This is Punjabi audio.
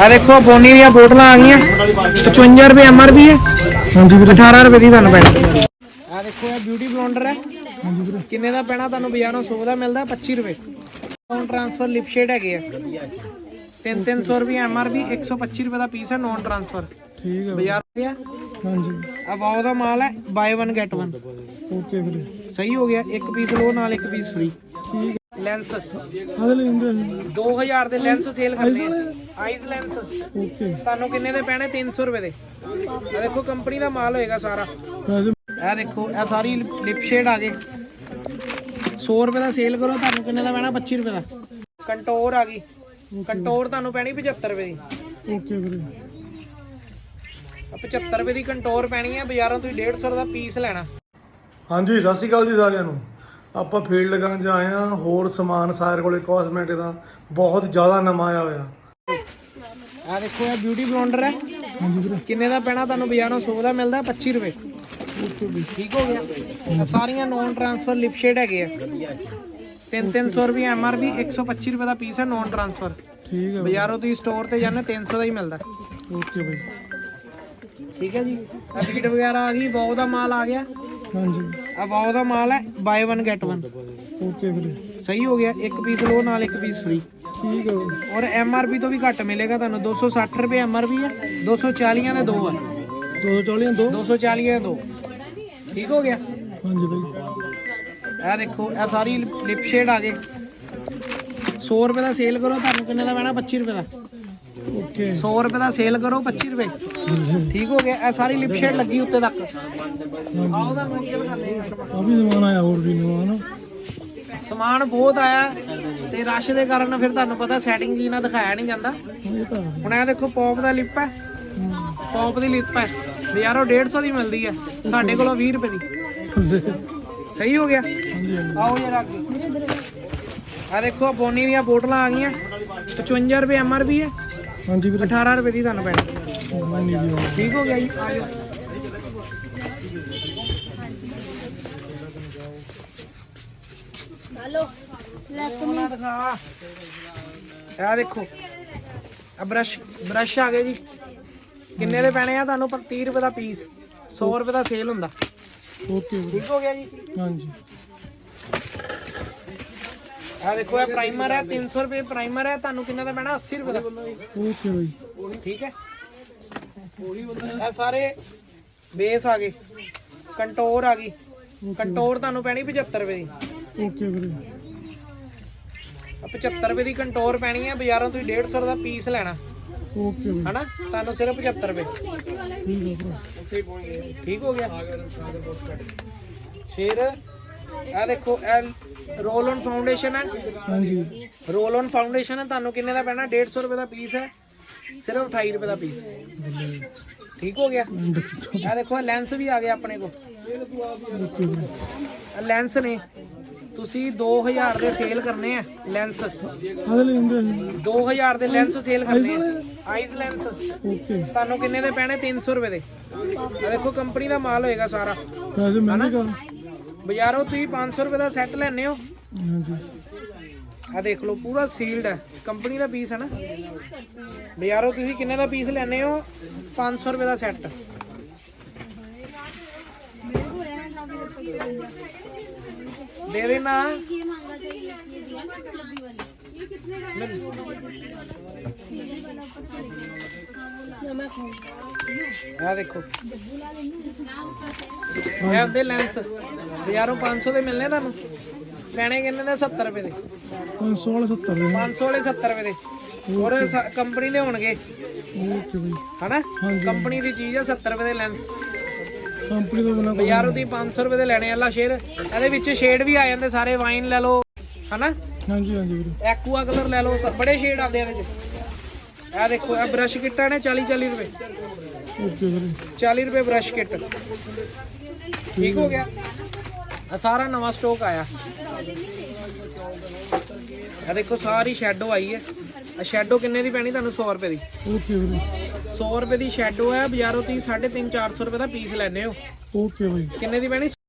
ਆ ਦੇਖੋ ਬੋਨੀ ਦੀਆਂ ਬੋਤਲਾਂ ਆ ਗਈਆਂ। 55 ਰੁਪਏ ਐਮਆਰਪੀ ਹੈ। ਹਾਂਜੀ ਵੀਰੇ। 18 ਰੁਪਏ ਦੀ ਤੁਹਾਨੂੰ ਪੈਣੀ। ਆ ਦੇਖੋ ਇਹ ਬਿਊਟੀ ਬਲੌਂਡਰ ਹੈ। ਕਿੰਨੇ ਦਾ ਪੈਣਾ? ਤੁਹਾਨੂੰ ਬਾਜ਼ਾਰੋਂ 100 ਦਾ ਮਿਲਦਾ 25 ਰੁਪਏ। ਨੋਨ ਟ੍ਰਾਂਸਫਰ ਲਿਪ ਸ਼ੇਡ ਹੈਗੇ ਆ। 3-300 ਰੁਪਏ ਐਮਆਰਪੀ 125 ਰੁਪਏ ਦਾ ਪੀਸ ਹੈ ਨੋਨ ਟ੍ਰਾਂਸਫਰ ਠੀਕ ਆ ਬਾਜ਼ਾਰ ਗਿਆ ਹਾਂਜੀ। ਆ ਵਾਓ ਦਾ ਮਾਲ ਹੈ ਬਾਈ 1 ਗੈਟ 1 ਓਕੇ ਵੀਰੇ। ਸਹੀ ਹੋ ਗਿਆ ਇੱਕ ਪੀਸ ਲਓ ਨਾਲ ਇੱਕ ਪੀਸ ਫ੍ਰੀ ਠੀਕ ਲੈਂਸ ਆਦੇ ਲੈਂਦੇ ਅਸੀਂ 2000 ਦੇ ਲੈਂਸ ਸੇਲ ਕਰਦੇ ਆ। ਆਈਜ਼ ਲੈਂਸ ਓਕੇ ਤੁਹਾਨੂੰ ਕਿੰਨੇ ਦੇ ਪੈਣੇ? 300 ਰੁਪਏ ਦੇ। ਆ ਦੇਖੋ ਕੰਪਨੀ ਦਾ ਮਾਲ ਹੋਏਗਾ ਸਾਰਾ। ਇਹ ਦੇਖੋ ਇਹ ਸਾਰੀ ਲਿਪ ਸ਼ੇਡ ਆ ਗਏ। 100 ਰੁਪਏ ਦਾ ਸੇਲ ਕਰੋ ਤੁਹਾਨੂੰ ਕਿੰਨੇ ਦਾ ਪੈਣਾ? 25 ਰੁਪਏ ਦਾ। ਕੰਟੋਰ ਆ ਗਈ। ਕੰਟੋਰ ਤੁਹਾਨੂੰ ਪੈਣੀ 75 ਰੁਪਏ ਦੀ। ਓਕੇ ਵੀਰੇ। ਆਹ 75 ਰੁਪਏ ਦੀ ਕੰਟੋਰ ਪੈਣੀ ਹੈ ਬਾਜ਼ਾਰੋਂ ਤੁਸੀਂ 150 ਦਾ ਪੀਸ ਲੈਣਾ। ਹਾਂਜੀ ਸਤਿ ਸ਼੍ਰੀ ਅਕਾਲ ਜੀ ਸਾਰਿਆਂ ਨੂੰ। ਆਪਾਂ ਫੀਲਡ ਲਗਾਉਣ ਜਾ ਆਏ ਆ ਹੋਰ ਸਮਾਨ ਸਾਰੇ ਕੋਲੇ ਕਾਸਮੈਟਿਕ ਦਾ ਬਹੁਤ ਜ਼ਿਆਦਾ ਨਵਾਂ ਆਇਆ ਹੋਇਆ। ਆ ਦੇਖੋ ਇਹ ਬਿਊਟੀ ਬਲੌਂਡਰ ਹੈ। ਕਿੰਨੇ ਦਾ ਪੈਣਾ ਤੁਹਾਨੂੰ ਬਾਜ਼ਾਰੋਂ 100 ਦਾ ਮਿਲਦਾ 25 ਰੁਪਏ। ਠੀਕ ਹੋ ਗਿਆ। ਇਹ ਸਾਰੀਆਂ ਨੋਨ ਟ੍ਰਾਂਸਫਰ ਲਿਪ ਸ਼ੇਡ ਹੈਗੇ ਆ। 3-300 ਰੁਪਏ ਐਮਆਰਪੀ 125 ਰੁਪਏ ਦਾ ਪੀਸ ਹੈ ਨੋਨ ਟ੍ਰਾਂਸਫਰ ਠੀਕ ਆ ਬਾਜ਼ਾਰੋਂ ਤੁਸੀਂ ਸਟੋਰ ਤੇ ਜਾਂਦੇ 300 ਦਾ ਹੀ ਮਿਲਦਾ। ਓਕੇ ਬਾਈ। ਠੀਕ ਹੈ ਜੀ। ਆ ਬੀਟ ਵਗੈਰਾ ਆ ਗਈ ਵਾਓ ਦਾ ਮਾਲ ਆ ਗਿਆ। ਹਾਂਜੀ। ਆ ਵਾਓ ਦਾ ਮਾਲ ਹੈ ਬਾਈ 1 ਗੈਟ 1 ਓਕੇ ਵੀਰੇ ਸਹੀ ਹੋ ਗਿਆ ਇੱਕ ਪੀਸ ਲਓ ਨਾਲ ਇੱਕ ਪੀਸ ਫ੍ਰੀ ਠੀਕ ਆ ਵੀਰੇ ਔਰ ਐਮਆਰਪੀ ਤੋਂ ਵੀ ਘੱਟ ਮਿਲੇਗਾ ਤੁਹਾਨੂੰ 260 ਰੁਪਏ ਐਮਆਰਪੀ ਹੈ 240 ਦੇ ਦੋ ਆ 240 ਦੋ 240 ਦੇ ਦੋ ਠੀਕ ਹੋ ਗਿਆ ਹਾਂਜੀ ਬਾਈ ਇਹ ਦੇਖੋ ਇਹ ਸਾਰੀ ਲਿਪ ਸ਼ੇਡ ਆ ਗਏ 100 ਰੁਪਏ ਦਾ ਸੇਲ ਕਰੋ ਤੁਹਾਨੂੰ ਕਿੰਨੇ ਦਾ ਪੈਣਾ 25 ਰੁਪਏ ਦਾ ਓਕੇ। 100 ਰੁਪਏ ਦਾ ਸੇਲ ਕਰੋ 25 ਰੁਪਏ। ਠੀਕ ਹੋ ਗਿਆ? ਇਹ ਸਾਰੀ ਲਿਪ ਸ਼ੇਡ ਲੱਗੀ ਉੱਤੇ ਤੱਕ। ਆਓ ਦਾ। ਆ ਵੀ ਸਮਾਨ ਆਇਆ ਹੋਰ ਵੀ ਨਵਾਂ ਨਾ ਸਮਾਨ ਬਹੁਤ ਆਇਆ ਤੇ ਰਸ਼ ਦੇ ਕਾਰਨ ਫਿਰ ਤੁਹਾਨੂੰ ਪਤਾ ਸੈਟਿੰਗ ਜੀ ਨਾਲ ਦਿਖਾਇਆ ਨਹੀਂ ਜਾਂਦਾ। ਹੁਣ ਇਹ ਦੇਖੋ ਪੌਪ ਦਾ ਲਿਪ ਹੈ। ਪੌਪ ਦੀ ਲਿਪ ਹੈ। ਬਾਜ਼ਾਰੋਂ 150 ਦੀ ਮਿਲਦੀ ਹੈ। ਸਾਡੇ ਕੋਲੋਂ 20 ਰੁਪਏ ਦੀ। ਸਹੀ ਹੋ ਗਿਆ? ਆਓ ਯਾਰ ਅੱਗੇ। ਆ ਦੇਖੋ ਬੋਨੀ ਦੀਆਂ ਬੋਤਲਾਂ ਆ ਗਈਆਂ। 55 ਰੁਪਏ ਐਮਆਰਪੀ ਹੈ। ਹਾਂਜੀ ਵੀਰੇ। 18 ਰੁਪਏ ਦੀ ਤੁਹਾਨੂੰ ਪੈਣੀ। ਨਹੀਂ ਜੀ ਠੀਕ ਹੋ ਗਿਆ ਜੀ? ਆ ਜਾਓ ਹਲੋ ਸੋਨਾ ਦਿਖਾ ਆ ਦੇਖੋ। ਆ ਬ੍ਰਸ਼ ਬ੍ਰਸ਼ ਆ ਗਏ ਜੀ। ਕਿੰਨੇ ਦੇ ਪੈਣੇ ਆ ਤੁਹਾਨੂੰ? ਪਰ 30 ਰੁਪਏ ਦਾ ਪੀਸ 100 ਰੁਪਏ ਦਾ ਸੇਲ ਹੁੰਦਾ। ਓਕੇ ਵੀਰੇ। ਠੀਕ ਹੋ ਗਿਆ ਜੀ? ਹਾਂਜੀ। ਆ ਦੇਖੋ, ਇਹ ਪ੍ਰਾਈਮਰ ਹੈ 300 ਰੁਪਏ ਪ੍ਰਾਈਮਰ ਹੈ, ਤੁਹਾਨੂੰ ਕਿੰਨੇ ਦਾ ਪੈਣਾ? 80 ਰੁਪਏ ਦਾ। ਓਕੇ ਬਾਈ ਠੀਕ ਹੈ? ਇਹ ਸਾਰੇ ਬੇਸ ਆ ਗਏ। ਕੰਟੋਰ ਆ ਗਈ। ਕੰਟੋਰ ਤੁਹਾਨੂੰ ਪੈਣੀ 75 ਰੁਪਏ ਦੀ। ਓਕੇ ਵੀਰੇ 75 ਰੁਪਏ ਦੀ ਕੰਟੋਰ ਪੈਣੀ ਹੈ, ਬਾਜ਼ਾਰੋਂ ਤੁਸੀਂ 150 ਦਾ ਪੀਸ ਲੈਣਾ। ਓਕੇ ਹਨਾ? ਤੁਹਾਨੂੰ ਸਿਰਫ 75 ਰੁਪਏ। ਠੀਕ ਹੋ ਗਿਆ? ਸ਼ੇਰ ਇਹ ਦੇਖੋ ਇਹ ਰੋਲ ਔਨ ਫਾਊਂਡੇਸ਼ਨ ਹੈ। ਹਾਂਜੀ। ਰੋਲ ਔਨ ਫਾਊਂਡੇਸ਼ਨ ਹੈ ਤੁਹਾਨੂੰ ਕਿੰਨੇ ਦਾ ਪੈਣਾ? 150 ਰੁਪਏ ਦਾ ਪੀਸ ਹੈ। ਸਿਰਫ 28 ਰੁਪਏ ਦਾ ਪੀਸ ਠੀਕ ਹੋ ਗਿਆ? ਇਹ ਦੇਖੋ ਲੈਂਸ ਵੀ ਆ ਗਿਆ ਆਪਣੇ ਕੋਲ। ਲੈਂਸ ਨੇ। ਤੁਸੀਂ 2000 ਦੇ ਸੇਲ ਕਰਨੇ ਆ ਲੈਂਸ ਆਦੇ ਲੈਂਦੇ ਅਸੀਂ 2000 ਦੇ ਲੈਂਸ ਸੇਲ ਕਰਨੇ ਆ ਆਈਜ਼ ਲੈਂਸ ਓਕੇ ਤੁਹਾਨੂੰ ਕਿੰਨੇ ਦੇ ਪੈਣੇ? 300 ਰੁਪਏ ਦੇ। ਇਹ ਦੇਖੋ ਕੰਪਨੀ ਦਾ ਮਾਲ ਹੋਏਗਾ ਸਾਰਾ। ਵੈਸੇ ਮਹਿੰਗਾ ਕਾ ਬਾਜ਼ਾਰੋਂ ਤੁਸੀਂ 500 ਰੁਪਏ ਦਾ ਸੈੱਟ ਲੈਣੇ ਹੋ। ਹਾਂਜੀ। ਆ ਦੇਖ ਲਓ ਪੂਰਾ ਸੀਲਡ ਹੈ। ਕੰਪਨੀ ਦਾ ਪੀਸ ਹੈ ਨਾ। ਬਾਜ਼ਾਰੋਂ ਤੁਸੀਂ ਕਿੰਨੇ ਦਾ ਪੀਸ ਲੈਣੇ ਹੋ? 500 ਰੁਪਏ ਦਾ ਸੈੱਟ ਦੇ ਦੇਣਾ। ये महंगा चाहिए ये दिया ना लंबी वाली ये कितने का ਆ ਦੇਖੋ ਇਹ ਹੁੰਦੇ ਲੈਂਸ ਬਾਜ਼ਾਰੋਂ 500 ਦੇ ਮਿਲਨੇ ਤੁਹਾਨੂੰ ਪੈਣੇ ਕਿੰਨੇ ਦੇ 70 ਰੁਪਏ ਦੇ 500 ਵਾਲੇ 70 ਦੇ 500 ਵਾਲੇ 70 ਰੁਪਏ ਦੇ ਔਰ ਕੰਪਨੀ ਦੇ ਹੋਣਗੇ ਓਕੇ ਬਾਈ ਹਨਾ ਕੰਪਨੀ ਦੀ ਚੀਜ਼ ਹੈ 70 ਰੁਪਏ ਦੇ ਲੈਂਸ ਕੰਪਨੀ ਤੋਂ ਬਿਨਾ ਬਾਜ਼ਾਰੋਂ ਦੀ 500 ਰੁਪਏ ਦੇ ਲੈਣੇ ਆ ਲਾ ਸ਼ੇਰ ਇਹਦੇ ਵਿੱਚ ਸ਼ੇਡ ਵੀ ਆ ਜਾਂਦੇ ਸਾਰੇ ਵਾਈਨ ਲੈ ਲਓ ਹਨਾ? ਹਾਂਜੀ ਹਾਂਜੀ ਵੀਰੇ। ਐਕੂਆ ਕਲਰ ਲੈ ਲਓ ਸ- ਬੜੇ ਸ਼ੇਡ ਆਉਂਦੇ ਆ ਇਹਦੇ ਵਿੱਚ ਇਹ ਦੇਖੋ ਇਹ ਬ੍ਰਸ਼ ਕਿੱਟਾਂ ਨੇ 40 40 ਰੁਪਏ। ਓਕੇ ਵੀਰੇ। 40 ਰੁਪਏ ਬ੍ਰਸ਼ ਕਿੱਟ ਠੀਕ ਹੋ ਗਿਆ। ਆ ਸਾਰਾ ਨਵਾਂ ਸਟਾਕ ਆਇਆ। ਇਹ ਦੇਖੋ ਸਾਰੀ ਸ਼ੈਡੋ ਆਈ ਹੈ। ਆ ਸ਼ੈਡੋ ਕਿੰਨੇ ਦੀ ਪੈਣੀ ਤੁਹਾਨੂੰ? 100 ਰੁਪਏ ਦੀ। ਓਕੇ ਵੀਰੇ। 100 ਰੁਪਏ ਦੀ ਸ਼ੈਡੋ ਹੈ ਬਾਜ਼ਾਰੋਂ ਤੁਸੀਂ 350 400 ਰੁਪਏ ਦਾ ਪੀਸ ਲੈਣੇ ਹੋ। ਓਕੇ ਬਾਈ। ਕਿੰਨੇ ਦੀ ਪੈਣੀ?